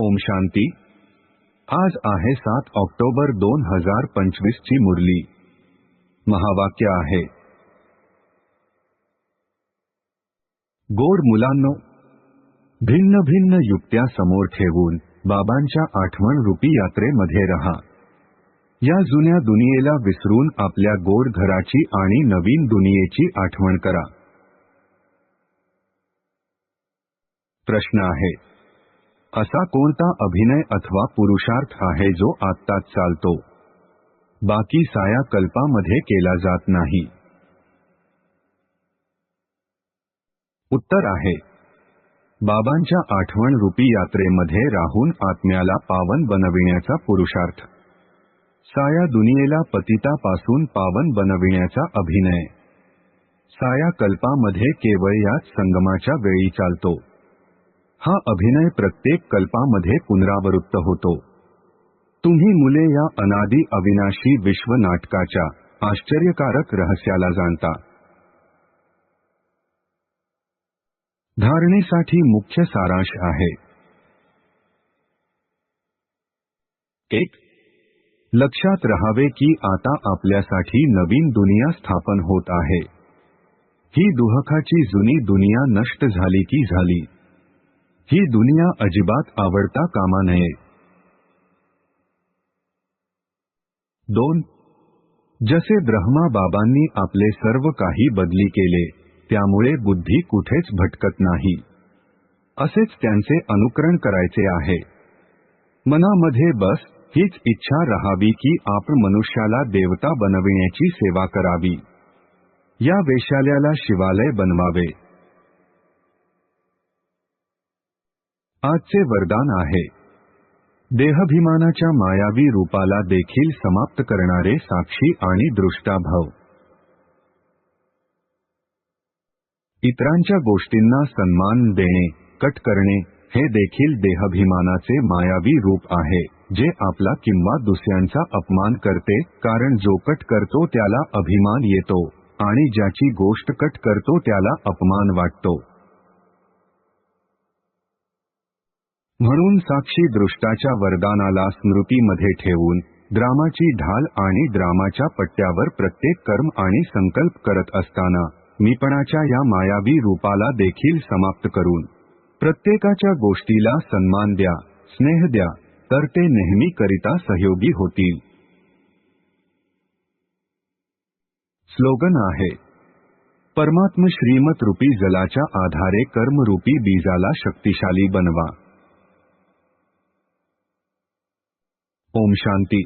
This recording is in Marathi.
ओम शांती. आज आहे सात ऑक्टोबर दोन हजार पंचवीस ची मुरली. महावाक्य आहे. गोड मुलांनो भिन्न भिन्न युक्त्या समोर ठेवून बाबांच्या आठवण रूपी यात्रेमध्ये रहा. या जुन्या दुनियेला विसरून आपल्या गोड घराची आणि नवीन दुनियेची आठवण करा. प्रश्न आहे असा कोणता अभिनय अथवा पुरुषार्थ आहे जो आत्ताच चालतो? बाकी साया कल्पामध्ये केला जात नाही. उत्तर आहे. बाबांच्या आठवण रूपी यात्रेमध्ये राहून आत्म्याला पावन बनविण्याचा पुरुषार्थ. साया दुनियेला पतितापासून पावन बनविण्याचा अभिनय. साया कल्पामध्ये केवळ याच संगमाच्या वेळी चालतो. हा अभिनय प्रत्येक कल्पामध्ये पुनरावृत्त होतो. तुम्ही मुले या अनादी अविनाशी विश्व नाटकाच्या आश्चर्यकारक रहस्याला जाणता. धारणेसाठी मुख्य सारांश आहे. एक, लक्षात रहावे की आता आपल्यासाठी नवीन दुनिया स्थापन होत आहे. ही दुहखाची जुनी दुनिया नष्ट झाली की झाली. ही दुनिया अजिबात आवडता कामा नये. दोन जसे ब्रह्मा बाबांनी आपले सर्व काही बदली केले त्यामुळे बुद्धी कुठेच भटकत नाही. असेच त्यांचे अनुकरण करायचे आहे. मनामध्ये बस हीच इच्छा रहावी की आपण मनुष्याला देवता बनविण्याची सेवा करावी. या वेशाल्याला शिवालय बनवावे. आजचे वरदान आहे. देहभिमानाच्या मायावी रूपाला देखील समाप्त करणारे साक्षी आणि दृष्टाभाव. इतरांच्या गोष्टींना सन्मान देणे कट करणे हे देखील देहभिमानाचे मायावी रूप आहे जे आपला किंवा दुसऱ्यांचा अपमान करते कारण जो कट करतो त्याला अभिमान येतो आणि ज्याची गोष्ट कट करतो त्याला अपमान वाटतो. म्हणून साक्षी दृष्टाच्या वरदानाला स्मृतीमध्ये ठेवून द्रामाची ढाल आणि द्रामाच्या पट्ट्यावर प्रत्येक कर्म आणि संकल्प करत असताना मीपणाच्या या मायावी रूपाला देखील समाप्त करून प्रत्येकाच्या गोष्टीला सन्मान द्या स्नेह द्या तर ते नेहमी करिता सहयोगी होतील. स्लोगन आहे परमात्म श्रीमत रूपी जलाच्या आधारे कर्मरूपी बीजाला शक्तिशाली बनवा. ओम शांती.